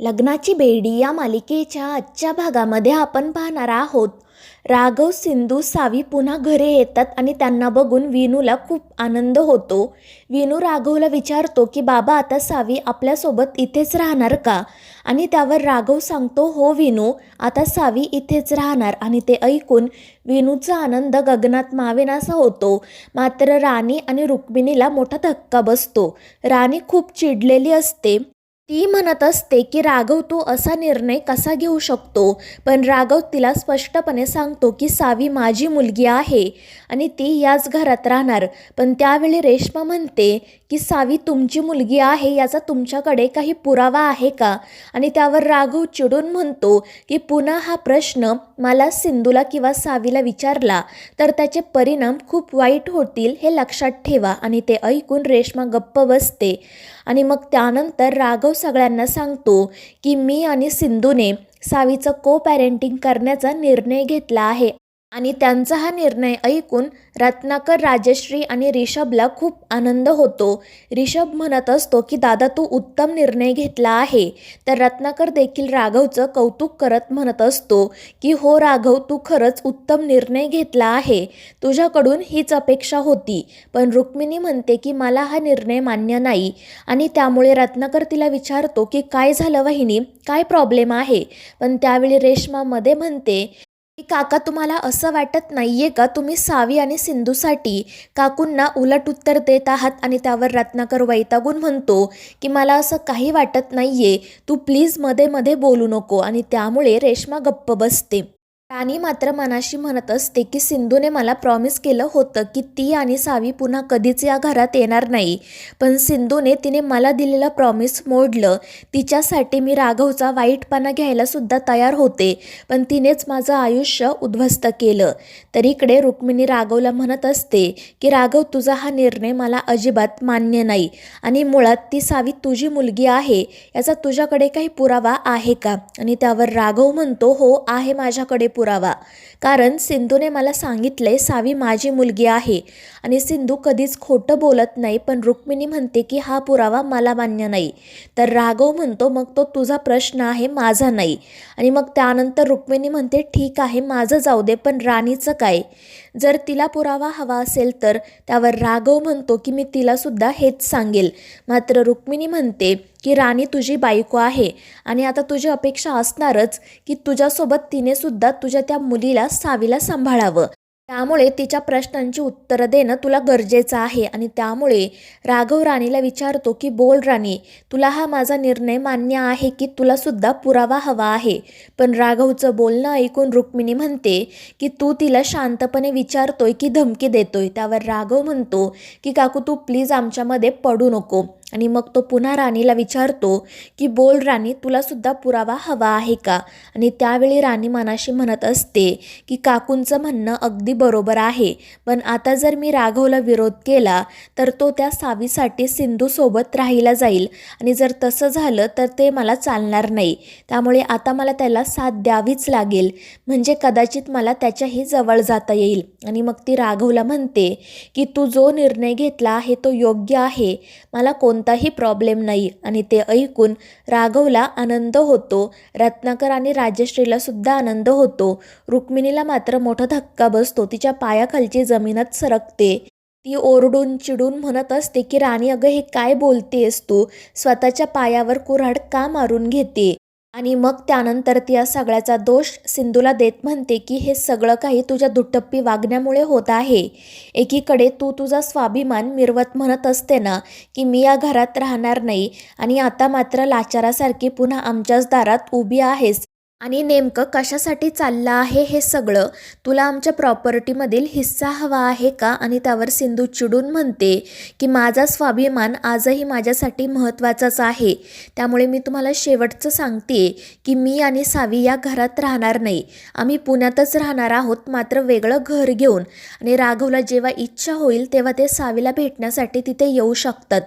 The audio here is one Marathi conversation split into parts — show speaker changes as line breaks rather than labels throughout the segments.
लग्नाची बेडी या मालिकेच्या आजच्या भागामध्ये आपण पाहणार आहोत. राघव सिंधू सावी पुन्हा घरी येतात आणि त्यांना बघून विनूला खूप आनंद होतो. विनू राघवला विचारतो की बाबा आता सावी आपल्यासोबत इथेच राहणार का? आणि त्यावर राघव सांगतो हो विनू आता सावी इथेच राहणार. आणि ते ऐकून विनूचा आनंद गगनात मावेनासा होतो. मात्र राणी आणि रुक्मिणीला मोठा धक्का बसतो. राणी खूप चिडलेली असते. ती म्हणत असते की राघव तू असा निर्णय कसा घेऊ शकतो? पण राघव तिला स्पष्टपणे सांगतो की सावी माझी मुलगी आहे आणि ती याच घरात राहणार. पण त्यावेळी रेश्मा म्हणते की सावी तुमची मुलगी आहे याचा तुमच्याकडे काही पुरावा आहे का? आणि त्यावर राघव चिडून म्हणतो की पुन्हा हा प्रश्न मला सिंधूला किंवा सावीला विचारला तर त्याचे परिणाम खूप वाईट होतील हे लक्षात ठेवा आणि ते ऐकून रेश्मा गप्प बसते. आणि मग त्यानंतर राघव सगळ्यांना सांगतो की मी आणि सिंधूने सावीचं को पॅरेंटिंग करण्याचा निर्णय घेतला आहे. आणि त्यांचा हा निर्णय ऐकून रत्नाकर राजश्री आणि रिषभला खूप आनंद होतो. रिषभ म्हणत असतो की दादा तू उत्तम निर्णय घेतला आहे. तर रत्नाकर देखील राघवचं कौतुक करत म्हणत असतो की हो राघव तू खरंच उत्तम निर्णय घेतला आहे. तुझ्याकडून हीच अपेक्षा होती. पण रुक्मिणी म्हणते की मला हा निर्णय मान्य नाही. आणि त्यामुळे रत्नाकर तिला विचारतो की काय झालं वहिनी? काय प्रॉब्लेम आहे? पण त्यावेळी रेश्मा मध्ये म्हणते काका तुम्हाला असं वाटत नाहीये का? तुम्ही सावी आणि सिंधूसाठी काकूंना उलट उत्तर देत आहात आणि त्यावर रत्नाकर वैतागून म्हणतो की मला असं काही वाटत नाहीये. तू प्लीजमध्ये मध्ये बोलू नको. आणि त्यामुळे रेश्मा गप्प बसते. राणी मात्र मनाशी म्हणत असते की सिंधूने मला प्रॉमिस केलं होतं की ती आणि सावी पुन्हा कधीच या घरात येणार नाही. पण सिंधूने तिने मला दिलेलं प्रॉमिस मोडलं. तिच्यासाठी मी राघवचा वाईटपणा घ्यायलासुद्धा तयार होते. पण तिनेच माझं आयुष्य उद्ध्वस्त केलं. तर इकडे रुक्मिणी राघवला म्हणत असते की राघव तुझा हा निर्णय मला अजिबात मान्य नाही. आणि मुळात ती सावी तुझी मुलगी आहे. याचा तुझ्याकडे काही पुरावा आहे का? आणि त्यावर राघव म्हणतो हो आहे माझ्याकडे पुरावा. कारण सिंधूने मला सांगितले सावी माझी मुलगी आहे आणि सिंधू कधीच खोटं बोलत नाही पण रुक्मिणी म्हणते की हा पुरावा मला मान्य नाही. तर राघव म्हणतो मग तो तुझा प्रश्न आहे माझा नाही. आणि मग त्यानंतर रुक्मिणी म्हणते ठीक आहे माझं जाऊ दे पण राणीचं काय? जर तिला पुरावा हवा असेल तर त्यावर राघव म्हणतो की मी तिलासुद्धा हेच सांगेल. मात्र रुक्मिणी म्हणते की राणी तुझी बायको आहे आणि आता तुझी अपेक्षा असणारच की तुझ्यासोबत तिने सुद्धा तुझ्या त्या मुलीला सावीला सांभाळावं. त्यामुळे तिच्या प्रश्नांची उत्तरं देणं तुला गरजेचं आहे आणि त्यामुळे राघव राणीला विचारतो की बोल राणी तुला हा माझा निर्णय मान्य आहे की तुलासुद्धा पुरावा हवा आहे पण राघवचं बोलणं ऐकून रुक्मिणी म्हणते की तू तिला शांतपणे विचारतोय की धमकी देतोय त्यावर राघव म्हणतो की काकू तू प्लीज आमच्यामध्ये पडू नको. आणि मग तो पुन्हा राणीला विचारतो की बोल राणी तुलासुद्धा पुरावा हवा आहे का? आणि त्यावेळी राणी मनाशी म्हणत असते की काकूंचं म्हणणं अगदी बरोबर आहे. पण आता जर मी राघवला विरोध केला तर तो त्या सावीसाठी सिंधूसोबत राहिला जाईल. आणि जर तसं झालं तर ते मला चालणार नाही. त्यामुळे आता मला त्याला साथ द्यावीच लागेल. म्हणजे कदाचित मला त्याच्याही जवळ जाता येईल. आणि मग ती राघवला म्हणते की तू जो निर्णय घेतला आहे तो योग्य आहे. मला कोण कोणताही प्रॉब्लेम नाही. आणि ते ऐकून राघवला आनंद होतो. रत्नाकर आणि राजश्रीला सुद्धा आनंद होतो. रुक्मिणीला मात्र मोठा धक्का बसतो. तिच्या पायाखालची जमीनच सरकते. ती ओरडून चिडून म्हणत असते की राणी अगं हे काय बोलतेस तू? स्वतःच्या पायावर कुऱ्हाड का मारून घेते? आणि मग त्यानंतर ती या सगळ्याचा दोष सिंधूला देत म्हणते की हे सगळं काही तुझ्या दुटप्पी वागण्यामुळे होत आहे. एकीकडे तू तुझा स्वाभिमान मिरवत म्हणत असते ना की मी या घरात राहणार नाही आणि आता मात्र लाचारासारखी पुन्हा आमच्याच दारात उभी आहेस. आणि नेमकं कशासाठी चाललं आहे हे सगळं? तुला आमच्या प्रॉपर्टीमधील हिस्सा हवा आहे का? आणि त्यावर सिंधू चिडून म्हणते की माझा स्वाभिमान आजही माझ्यासाठी महत्त्वाचाच आहे. त्यामुळे मी तुम्हाला शेवटचं सांगते की मी आणि सावी या घरात राहणार नाही. आम्ही पुण्यातच राहणार आहोत मात्र वेगळं घर घेऊन. आणि राघवला जेव्हा इच्छा होईल तेव्हा ते सावीला भेटण्यासाठी तिथे येऊ शकतात.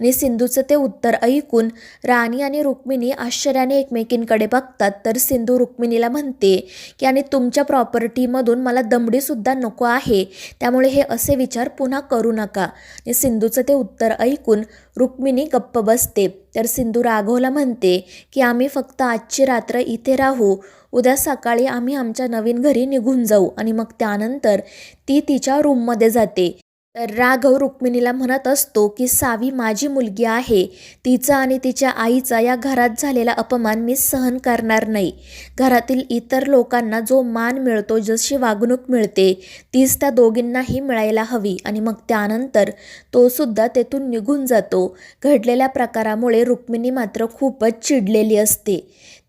आणि सिंधूचं ते उत्तर ऐकून राणी आणि रुक्मिणी आश्चर्याने एकमेकींकडे बघतात. तर सिंधू सिंधू रुक्मिणीला म्हणते की आणि तुमच्या प्रॉपर्टीमधून मला दमडीसुद्धा नको आहे. त्यामुळे हे असे विचार पुन्हा करू नका. आणि सिंधूचं ते उत्तर ऐकून रुक्मिणी गप्प बसते. तर सिंधू राघवला म्हणते की आम्ही फक्त आजची रात्र इथे राहू. उद्या सकाळी आम्ही आमच्या नवीन घरी निघून जाऊ आणि मग त्यानंतर ती तिच्या रूममध्ये जाते. तर राघव रुक्मिणीला म्हणत असतो की सावी माझी मुलगी आहे. तिचा आणि तिच्या आईचा या घरात झालेला अपमान मी सहन करणार नाही. घरातील इतर लोकांना जो मान मिळतो जशी वागणूक मिळते तीच त्या दोघींनाही मिळायला हवी. आणि मग त्यानंतर तो सुद्धा तेथून निघून जातो. घडलेल्या प्रकारामुळे रुक्मिणी मात्र खूपच चिडलेली असते.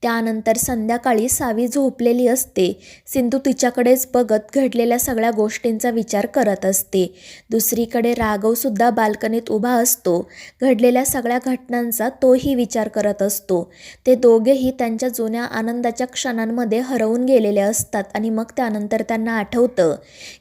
त्यानंतर संध्याकाळी सावी झोपलेली असते. सिंधू तिच्याकडेच बघत घडलेल्या सगळ्या गोष्टींचा विचार करत असते. दुसरीकडे राघवसुद्धा बाल्कनीत उभा असतो. घडलेल्या सगळ्या घटनांचा तोही विचार करत असतो. ते दोघेही त्यांच्या जुन्या आनंदाच्या क्षणांमध्ये हरवून गेलेले असतात आणि मग त्यानंतर त्यांना आठवतं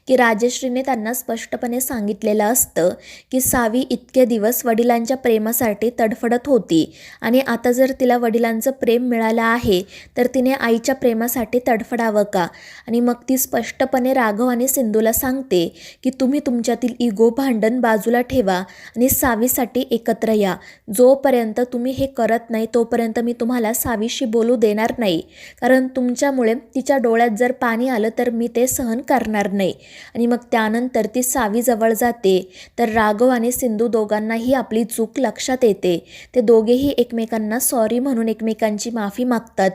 की राजश्रीने त्यांना स्पष्टपणे सांगितलेलं असतं की सावी इतके दिवस वडिलांच्या प्रेमासाठी तडफडत होती आणि आता जर तिला वडिलांचं प्रेम मिळालं आहे तर तिने आईच्या प्रेमासाठी तडफडावं का? आणि मग ती स्पष्टपणे राघव आणि सिंधूला सांगते की तुम्ही तुमच्यातील इगो भांडण बाजूला ठेवा आणि सावीसाठी एकत्र या. जोपर्यंत तुम्ही हे करत नाही तोपर्यंत मी तुम्हाला सावीशी बोलू देणार नाही. कारण तुमच्यामुळे तिच्या डोळ्यात जर पाणी आलं तर मी ते सहन करणार नाही. आणि मग त्यानंतर ती सावीजवळ जाते. तर राघव आणि सिंधू दोघांनाही आपली चूक लक्षात येते. ते दोघेही एकमेकांना सॉरी म्हणून एकमेकांची माफी मागतात.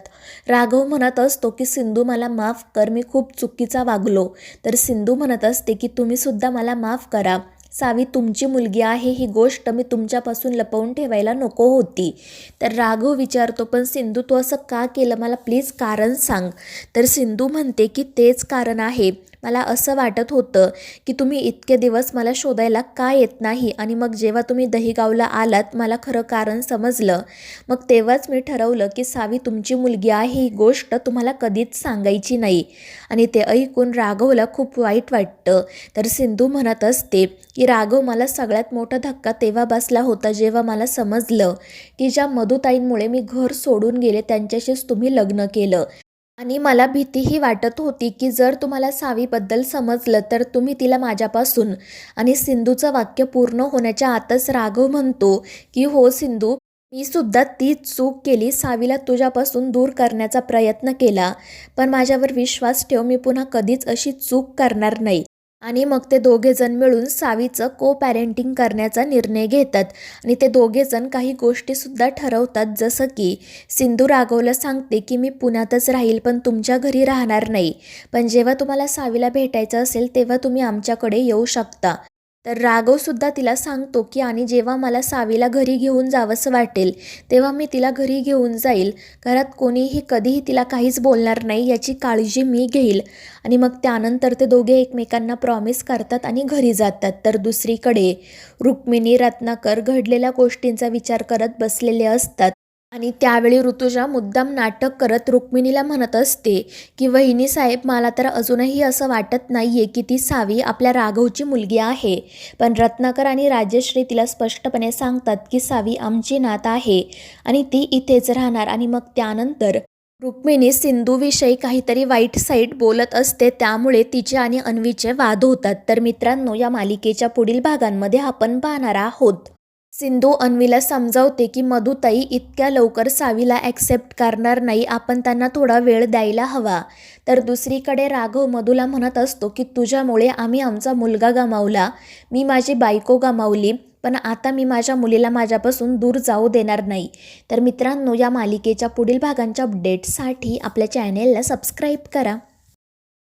राघव म्हणत असतो की सिंधू मला माफ कर मी खूप चुकीचा वागलो. तर सिंधू म्हणत असते की तुम्हीसुद्धा मला माफ करा. सावी तुमची मुलगी आहे ही गोष्ट मी तुमच्यापासून लपवून ठेवायला नको होती. तर राघव विचारतो पण सिंधू तू असं का केलं? मला प्लीज कारण सांग. तर सिंधू म्हणते की तेच कारण आहे. मला असं वाटत होतं की तुम्ही इतके दिवस मला शोधायला का येत नाही? आणि मग जेव्हा तुम्ही दहीगावला आलात मला खरं कारण समजलं. मग तेव्हाच मी ठरवलं की सावी तुमची मुलगी आहे ही गोष्ट तुम्हाला कधीच सांगायची नाही. आणि ते ऐकून राघवला खूप वाईट वाटतं. तर सिंधू म्हणत असते की राघव मला सगळ्यात मोठा धक्का तेव्हा बसला होता जेव्हा मला समजलं की ज्या मधुताईंमुळे मी घर सोडून गेले त्यांच्याशीच तुम्ही लग्न केलं. आणि मला भीतीही वाटत होती की जर तुम्हाला सावीबद्दल समजलं तर तुम्ही तिला माझ्यापासून आणि सिंधूचं वाक्य पूर्ण होण्याच्या आतच राघव म्हणतो की हो सिंधू मी सुद्धा तीच चूक केली सावीला तुझ्यापासून दूर करण्याचा प्रयत्न केला. पण माझ्यावर विश्वास ठेव मी पुन्हा कधीच अशी चूक करणार नाही. आणि मग ते दोघेजण मिळून सावीचं को पॅरेंटिंग करण्याचा निर्णय घेतात. आणि ते दोघेजण काही गोष्टीसुद्धा ठरवतात. जसं की सिंधू राघवला सांगते की मी पुण्यातच राहील पण तुमच्या घरी राहणार नाही. पण जेव्हा तुम्हाला सावीला भेटायचं असेल तेव्हा तुम्ही आमच्याकडे येऊ शकता. तर राघवसुद्धा तिला सांगतो की आणि जेव्हा मला सावीला घरी घेऊन जावंसं वाटेल तेव्हा मी तिला घरी घेऊन जाईल. घरात कोणीही कधीही तिला काहीच बोलणार नाही याची काळजी मी घेईल. आणि मग त्यानंतर ते दोघे एकमेकांना प्रॉमिस करतात आणि घरी जातात. तर दुसरीकडे रुक्मिणी रत्नाकर घडलेल्या गोष्टींचा विचार करत बसलेले असतात. आणि त्यावेळी ऋतुजा मुद्दाम नाटक करत रुक्मिणीला म्हणत असते की वहिनी साहेब मला तर अजूनही असं वाटत नाही आहे की ती सावी आपल्या राघवची मुलगी आहे. पण रत्नाकर आणि राजश्री तिला स्पष्टपणे सांगतात की सावी आमची नात आहे आणि ती इथेच राहणार आणि मग त्यानंतर रुक्मिणी सिंधूविषयी काहीतरी वाईट साईट बोलत असते. त्यामुळे तिचे आणि अन्वीचे वाद होतात. तर मित्रांनो या मालिकेच्या पुढील भागांमध्ये आपण पाहणार आहोत. सिंधू अन्वीला समजावते की मधुताई इतक्या लवकर सावीला ॲक्सेप्ट करणार नाही. आपण त्यांना थोडा वेळ द्यायला हवा. तर दुसरीकडे राघव मधुला म्हणत असतो की तुझ्यामुळे आम्ही आमचा मुलगा गमावला. मी माझी बायको गमावली पण आता मी माझ्या मुलीला माझ्यापासून दूर जाऊ देणार नाही. तर मित्रांनो या मालिकेच्या पुढील भागांच्या अपडेटसाठी आपल्या चॅनेलला सबस्क्राईब करा.